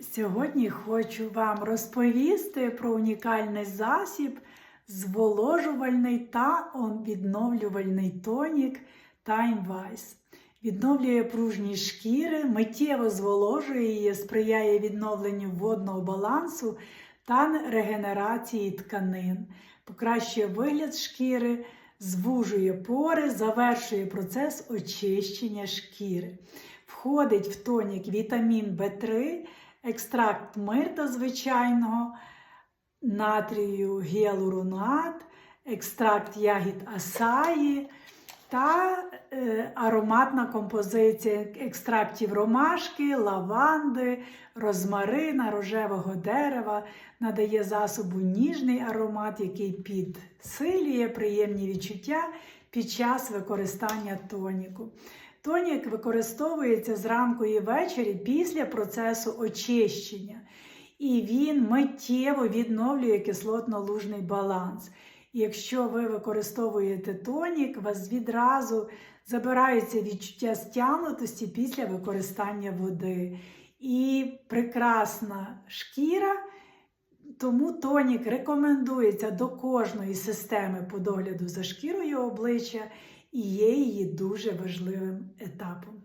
Сьогодні хочу вам розповісти про унікальний засіб зволожувальний та відновлювальний тонік Time Wise. Відновлює пружні шкіри, миттєво зволожує її, сприяє відновленню водного балансу та регенерації тканин, покращує вигляд шкіри, звужує пори, завершує процес очищення шкіри. Входить в тонік вітамін В3, екстракт мирта звичайного, натрію гіалуронат, екстракт ягід асаї та е, ароматна композиція екстрактів ромашки, лаванди, розмарина, рожевого дерева, надає засобу ніжний аромат, який підсилює приємні відчуття під час використання тоніку. Тонік використовується зранку і ввечері після процесу очищення, і він миттєво відновлює кислотно-лужний баланс. Якщо ви використовуєте тонік, у вас відразу забираються відчуття стягнутості після використання води. І прекрасна шкіра, тому тонік рекомендується до кожної системи по догляду за шкірою обличчя і є її дуже важливим етапом.